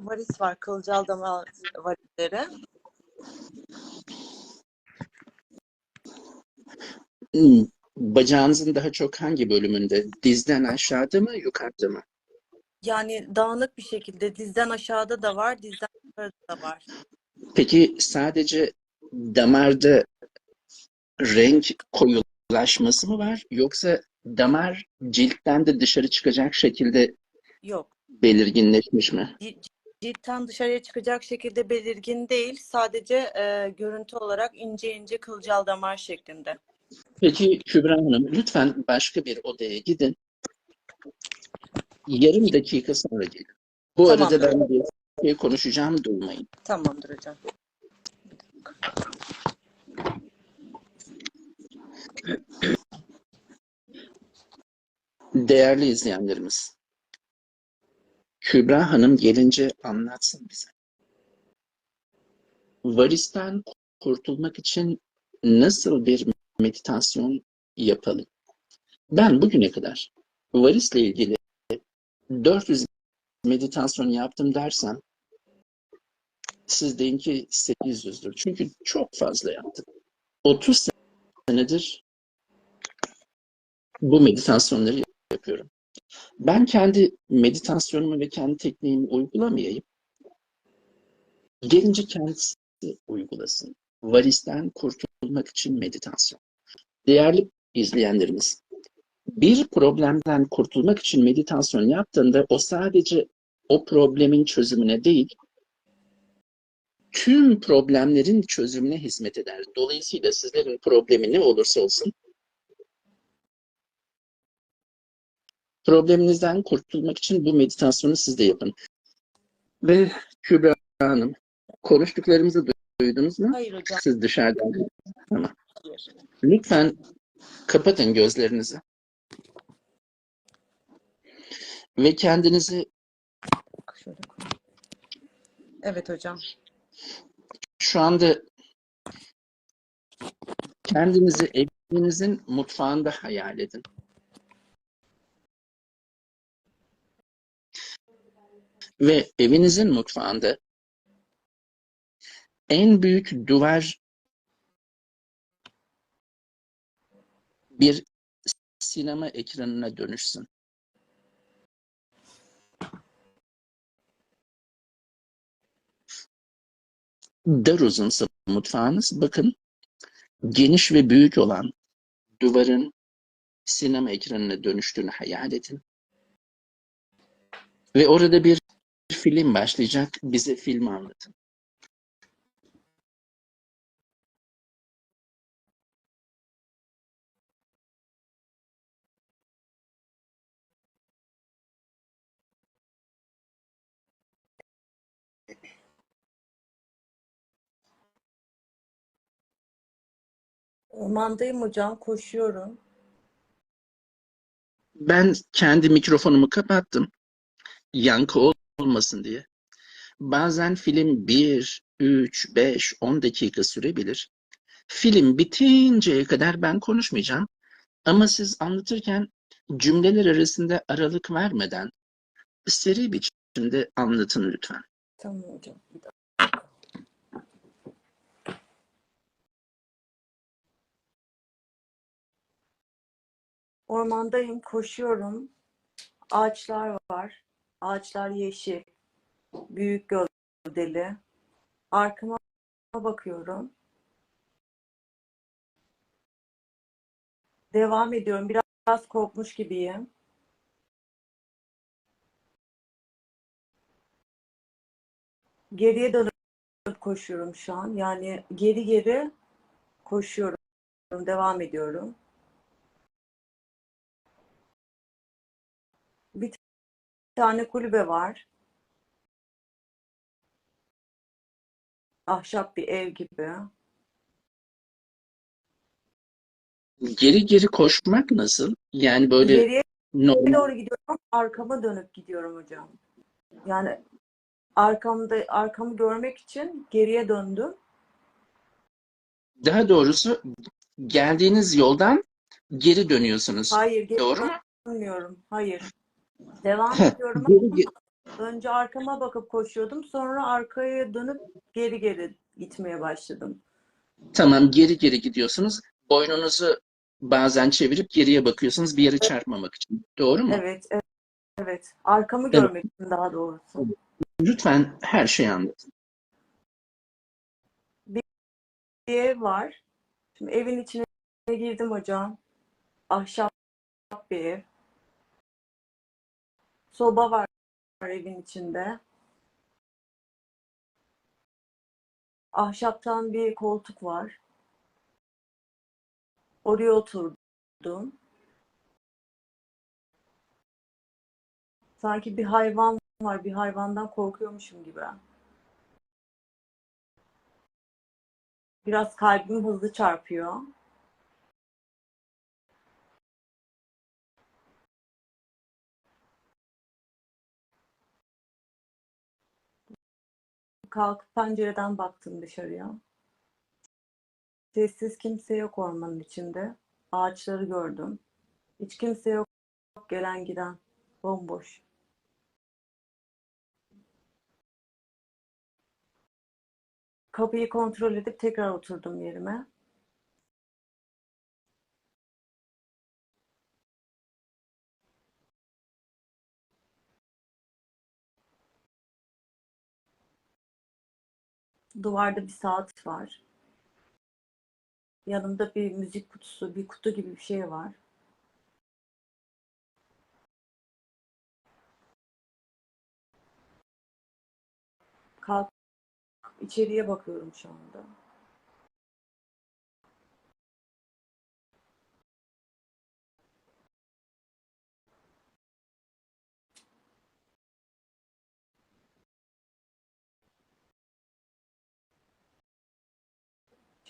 varis var. Kılcal damar varisleri. Hmm, Bacağınızın daha çok hangi bölümünde? Dizden aşağıda mı, yukarıda mı? Yani dağınık bir şekilde dizden aşağıda da var, dizden yukarıda da var. Peki sadece damarda renk koyulaşması mı var? Yoksa damar ciltten de dışarı çıkacak şekilde Yok. belirginleşmiş mi? C- Ciltten dışarıya çıkacak şekilde belirgin değil. Sadece e, görüntü olarak ince ince kılcal damar şeklinde. Peki Kübra Hanım, lütfen başka bir odaya gidin. Yarım dakika sonra gelin. Bu Tamamdır. arada ben bir şey konuşacağım, duymayın. Tamamdır hocam. Değerli izleyenlerimiz, Kübra Hanım gelince anlatsın bize. Varisten kurtulmak için nasıl bir meditasyon yapalım? Ben bugüne kadar varisle ilgili 400 meditasyon yaptım dersem siz deyin ki 800'dür. Çünkü çok fazla yaptım. 30 senedir bu meditasyonları yapıyorum. Ben kendi meditasyonumu ve kendi tekniğimi uygulamayayım. Gelince kendisi uygulasın. Varisten kurtulmak için meditasyon. Değerli izleyenlerimiz, bir problemden kurtulmak için meditasyon yaptığında o sadece o problemin çözümüne değil, tüm problemlerin çözümüne hizmet eder. Dolayısıyla sizlerin problemi ne olursa olsun probleminizden kurtulmak için bu meditasyonu siz de yapın. Ve Kübra Hanım, konuştuklarımızı duydunuz mu? Hayır hocam. Siz dışarıdan. Tamam. Hayır. Lütfen kapatın gözlerinizi. Ve kendinizi Şöyle. Evet hocam. şu anda kendinizi evinizin mutfağında hayal edin. Ve evinizin mutfağında en büyük duvar bir sinema ekranına dönüşsün. Dar uzunsa mutfağınız bakın geniş ve büyük olan duvarın sinema ekranına dönüştüğünü hayal edin. Ve orada bir film başlayacak. Bize filmi anlatın. Ormandayım hocam. Koşuyorum. Ben kendi mikrofonumu kapattım. Yankı olmasın diye. Bazen film 1, 3, 5, 10 dakika sürebilir. Film bitinceye kadar ben konuşmayacağım. Ama siz anlatırken cümleler arasında aralık vermeden seri biçimde anlatın lütfen. Tamam hocam. Ormandayım, koşuyorum. Ağaçlar var. Ağaçlar yeşil. Büyük gövdeli. Arkama bakıyorum. Devam ediyorum. Biraz korkmuş gibiyim. Geriye dönüp koşuyorum şu an. Yani geri geri koşuyorum. Devam ediyorum. Tane kulübe var. Ahşap bir ev gibi. Geri geri koşmak nasıl? Yani böyle Geriye normal doğru gidiyorum ama arkama dönüp gidiyorum hocam. Yani arkamda arkamı görmek için geriye döndüm. daha doğrusu geldiğiniz yoldan geri dönüyorsunuz. Hayır, geri Doğru mu? dönmüyorum. Hayır. Devam ediyorum ama Önce arkama bakıp koşuyordum. Sonra arkaya dönüp geri geri gitmeye başladım. Tamam, geri geri gidiyorsunuz. Boynunuzu bazen çevirip geriye bakıyorsunuz bir yere çarpmamak için. Doğru mu? Evet, evet, evet. Arkamı Evet. görmek için daha doğrusu. Lütfen her şeyi anlatın. Bir ev var. Şimdi evin içine girdim hocam. Ahşap bir ev. Soba var evin içinde. Ahşaptan bir koltuk var. Oraya oturdum. Sanki bir hayvan var. Bir hayvandan korkuyormuşum gibi. Biraz kalbim hızlı çarpıyor. Kalkıp pencereden baktım dışarıya. Sessiz kimse yok ormanın içinde. Ağaçları gördüm. Hiç kimse yok. Gelen giden. Bomboş. Kapıyı kontrol edip tekrar oturdum yerime. Duvarda bir saat var. Yanımda bir müzik kutusu, bir kutu gibi bir şey var. Kalk içeriye bakıyorum şu anda.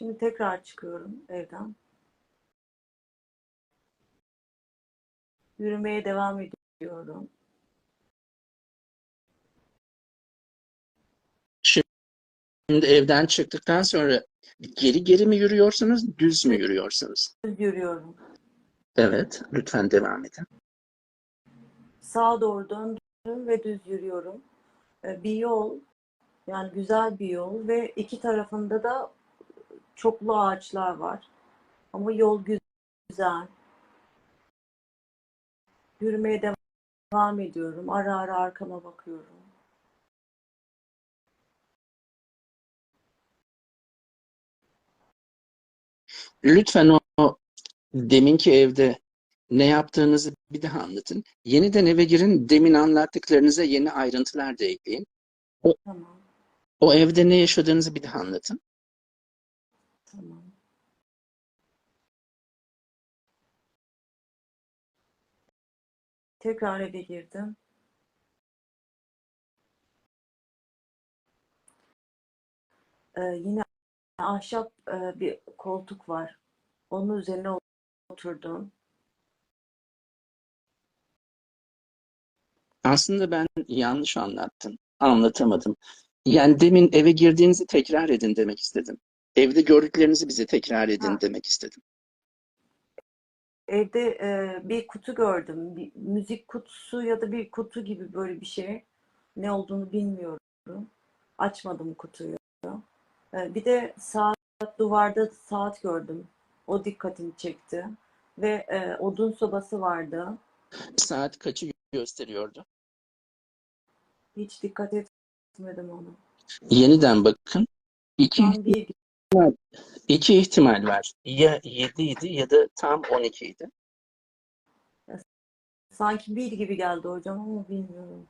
Şimdi tekrar çıkıyorum evden. Yürümeye devam ediyorum. Şimdi evden çıktıktan sonra geri geri mi yürüyorsunuz, düz mü yürüyorsunuz? Düz yürüyorum. Evet, lütfen devam edin. Sağa doğru döndüm ve düz yürüyorum. Ee, Bir yol, yani güzel bir yol ve iki tarafında da çoklu ağaçlar var. Ama yol gü- güzel. Yürümeye devam ediyorum. Ara ara arkama bakıyorum. Lütfen o, o deminki evde ne yaptığınızı bir daha anlatın. Yeniden eve girin, demin anlattıklarınıza yeni ayrıntılar da ekleyin. Tamam, O evde ne yaşadığınızı bir daha anlatın. Tamam. Tekrar eve girdim. Ee, yine ahşap e, bir koltuk var. Onun üzerine oturdum. Aslında ben yanlış anlattım, anlatamadım. Yani demin eve girdiğinizi tekrar edin demek istedim. Evde gördüklerinizi bize tekrar edin Ha. demek istedim. Evde e, bir kutu gördüm. Bir müzik kutusu ya da bir kutu gibi böyle bir şey. Ne olduğunu bilmiyorum. Açmadım kutuyu. E, bir de saat duvarda saat gördüm. O dikkatimi çekti. Ve e, odun sobası vardı. Saat kaçı gösteriyordu? Hiç dikkat etmedim ona. Yeniden bakın. İki, bir iki ihtimal var. Ya 7 idi ya da tam 12 idi. sanki bir gibi geldi hocam ama bilmiyorum.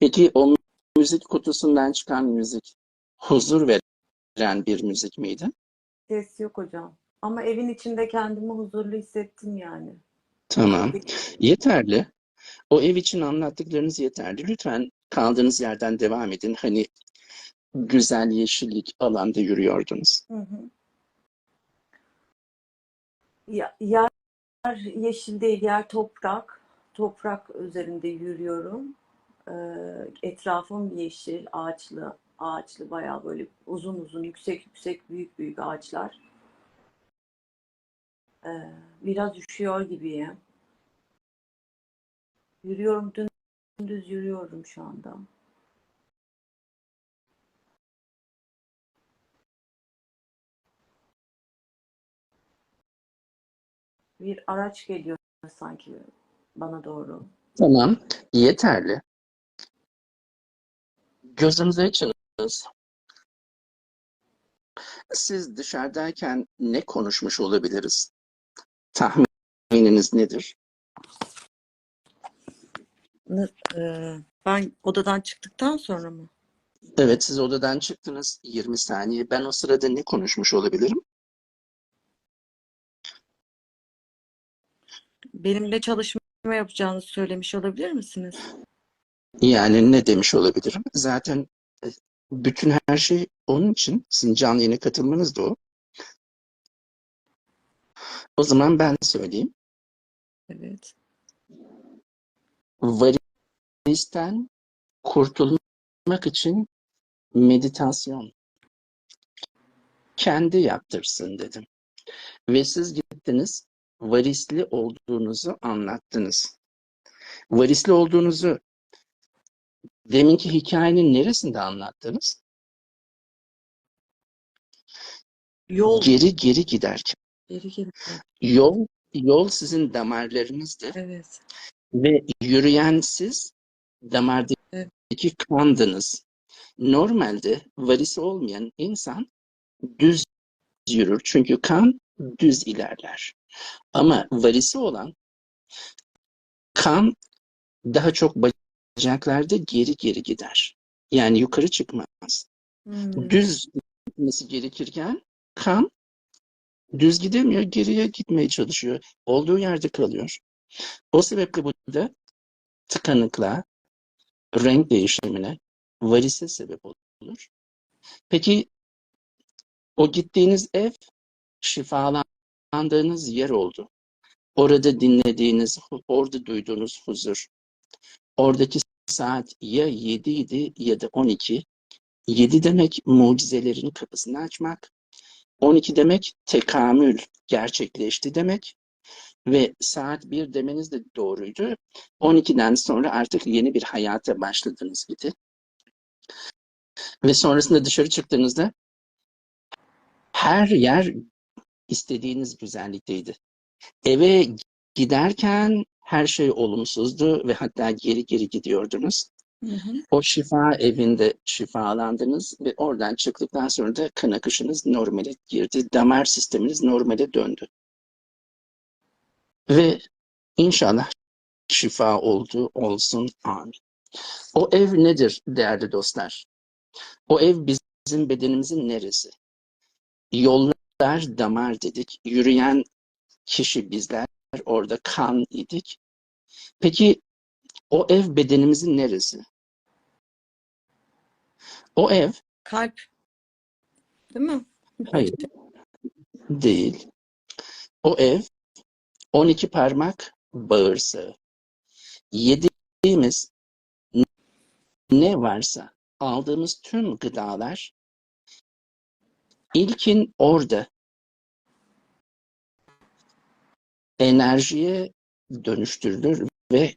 Peki o müzik kutusundan çıkan müzik huzur veren bir müzik miydi? Ses yok hocam. Ama evin içinde kendimi huzurlu hissettim yani. Tamam. Yeterli. O ev için anlattıklarınız yeterli. Lütfen kaldığınız yerden devam edin. Hani güzel yeşillik alanda yürüyordunuz. Hı hı. Yer yeşil değil, yer toprak. Toprak üzerinde yürüyorum. Ee, etrafım yeşil, ağaçlı, ağaçlı bayağı böyle uzun uzun, yüksek yüksek, büyük büyük ağaçlar. Ee, biraz üşüyor gibiyim. Yürüyorum dümdüz yürüyorum şu anda. Bir araç geliyor sanki bana doğru. Tamam, yeterli. Gözünüzü açınız. Siz dışarıdayken ne konuşmuş olabiliriz? Tahmininiz nedir? Ne- eee, ben odadan çıktıktan sonra mı? Evet, siz odadan çıktınız 20 saniye. Ben o sırada ne konuşmuş olabilirim? Benimle çalışma yapacağınızı söylemiş olabilir misiniz? Yani ne demiş olabilirim? Zaten e, bütün her şey onun için. Sizin canlı yayına katılmanız da o. O zaman ben söyleyeyim. Evet. Varisten kurtulmak için meditasyon kendi yaptırsın dedim. Ve siz gittiniz varisli olduğunuzu anlattınız. Varisli olduğunuzu deminki hikayenin neresinde anlattınız? Yol Geri geri giderken. geri geri. Yol, yol sizin damarlarınızdı Evet. ve yürüyen siz damardaki Evet. kandınız. Normalde varisi olmayan insan düz yürür çünkü kan düz ilerler. Ama varisi olan kan daha çok bacaklarda geri geri gider. Yani yukarı çıkmaz. Hmm. Düz gitmesi gerekirken kan düz gidemiyor, geriye gitmeye çalışıyor. Olduğu yerde kalıyor. O sebeple bu da tıkanıklığa, renk değişimine, varise sebep olur. Peki o gittiğiniz ev şifalandığınız yer oldu. Orada dinlediğiniz, orada duyduğunuz huzur. Oradaki saat ya 7 idi ya da 12. 7 demek mucizelerin kapısını açmak. 12 demek tekamül gerçekleşti demek. Ve saat 1 demeniz de doğruydu. 12'den sonra artık yeni bir hayata başladınız gibi. Ve sonrasında dışarı çıktığınızda her yer istediğiniz güzellikteydi. Eve giderken her şey olumsuzdu ve hatta geri geri gidiyordunuz. Hı hı. O şifa evinde şifalandınız ve oradan çıktıktan sonra da kan akışınız normale girdi. Damar sisteminiz normale döndü. Ve inşallah şifa oldu, olsun. Amin. O ev nedir değerli dostlar? O ev bizim bedenimizin neresi? Yollar damar dedik. Yürüyen kişi bizler. Orada kan idik. Peki o ev bedenimizin neresi? O ev Kalp. Değil mi? hayır değil. O ev 12 parmak bağırsağı. Yediğimiz ne varsa aldığımız tüm gıdalar ilkin orada enerjiye dönüştürülür ve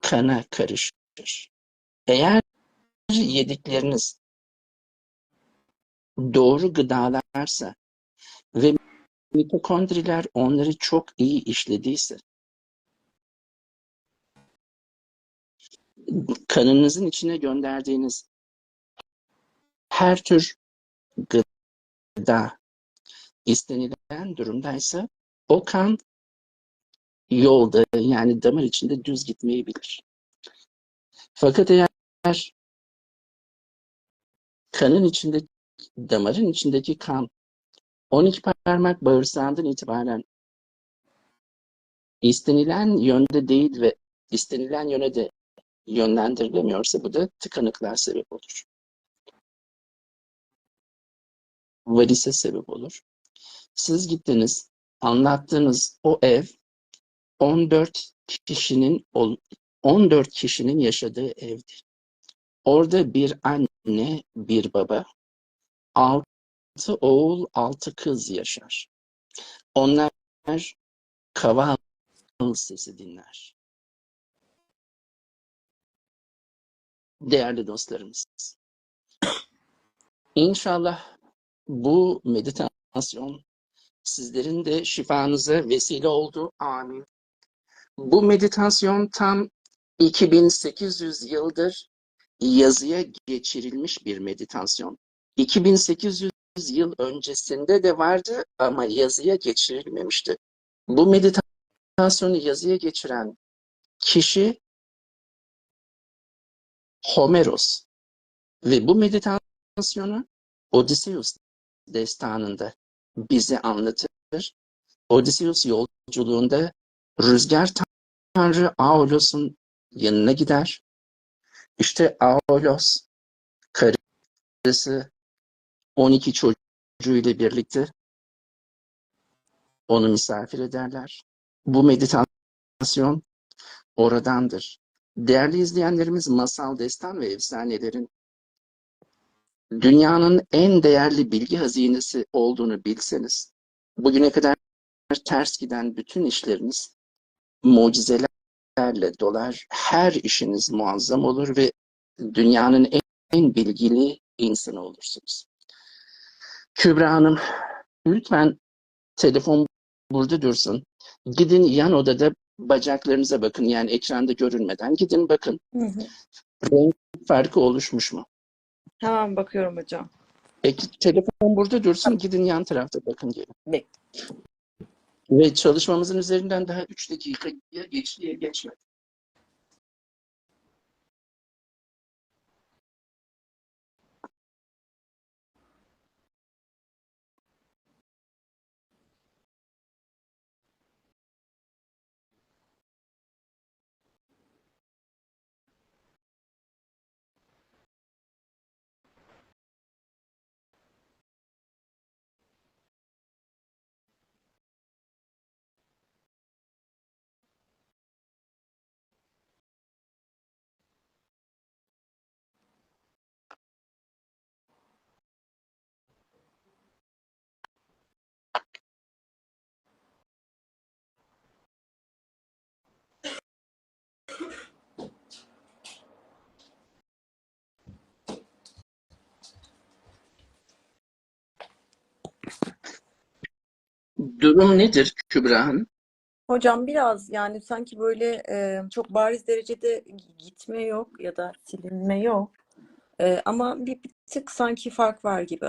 kana karışır. Eğer yedikleriniz doğru gıdalarsa ve mitokondriler onları çok iyi işlediyse kanınızın içine gönderdiğiniz her tür gıda istenilen durumdaysa o kan yolda yani damar içinde düz gitmeyebilir. Fakat eğer kanın içinde damarın içindeki kan 12 parmak bağırsağından itibaren istenilen yönde değil ve istenilen yöne de yönlendirilemiyorsa bu da tıkanıklığa sebep olur. Varise sebep olur. Siz gittiniz, anlattığınız o ev 14 kişinin 14 kişinin yaşadığı evdi. Orada bir anne, bir baba, altı oğul, altı kız yaşar. Onlar kaval sesi dinler. değerli dostlarımız. İnşallah bu meditasyon sizlerin de şifanıza vesile oldu. Amin. Bu meditasyon tam 2800 yıldır yazıya geçirilmiş bir meditasyon. 2800 yıl öncesinde de vardı ama yazıya geçirilmemişti. Bu meditasyonu yazıya geçiren kişi Homeros ve bu meditasyonu Odysseus destanında bize anlatır. Odysseus yolculuğunda rüzgar tanrı Aulos'un yanına gider. İşte Aulos karısı 12 çocuğuyla birlikte onu misafir ederler. Bu meditasyon oradandır. Değerli izleyenlerimiz masal, destan ve efsanelerin dünyanın en değerli bilgi hazinesi olduğunu bilseniz, bugüne kadar ters giden bütün işleriniz mucizelerle dolar, her işiniz muazzam olur ve dünyanın en, en bilgili insanı olursunuz. Kübra Hanım, lütfen telefon burada dursun. Gidin yan odada bacaklarınıza bakın yani ekranda görünmeden gidin bakın. Hı hı. Renk farkı oluşmuş mu? Hemen bakıyorum hocam. Peki telefon burada dursun gidin yan tarafta bakın gelin. Bek. Ve çalışmamızın üzerinden daha 3 dakika geç diye geçmedi. Durum nedir Kübra Hanım? Hocam biraz yani sanki böyle e, çok bariz derecede gitme yok ya da silinme yok. E, ama bir, bir tık sanki fark var gibi.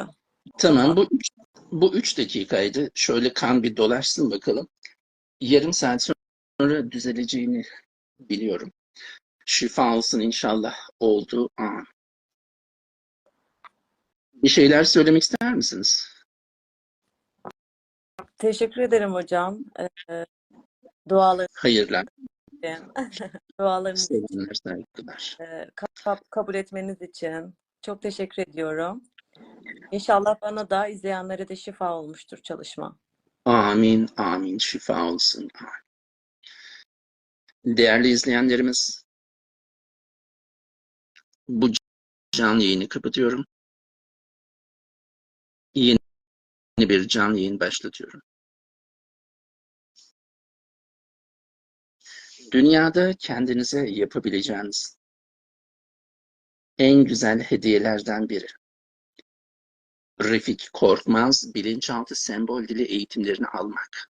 Tamam bu üç, bu üç dakikaydı. Şöyle kan bir dolaşsın bakalım. Yarım saat sonra düzeleceğini biliyorum. Şifa olsun inşallah oldu. Aa. Bir şeyler söylemek ister misiniz? Teşekkür ederim hocam. E, dualarınız Hayırlar, dualarınız selamlar, saygılar. e, ka- kabul etmeniz için çok teşekkür ediyorum. İnşallah bana da izleyenlere de şifa olmuştur çalışma. Amin, amin. Şifa olsun. Amin. Değerli izleyenlerimiz, bu canlı yayını kapatıyorum. Yeni bir canlı yayın başlatıyorum. Dünyada kendinize yapabileceğiniz en güzel hediyelerden biri. Refik Korkmaz bilinçaltı sembol dili eğitimlerini almak.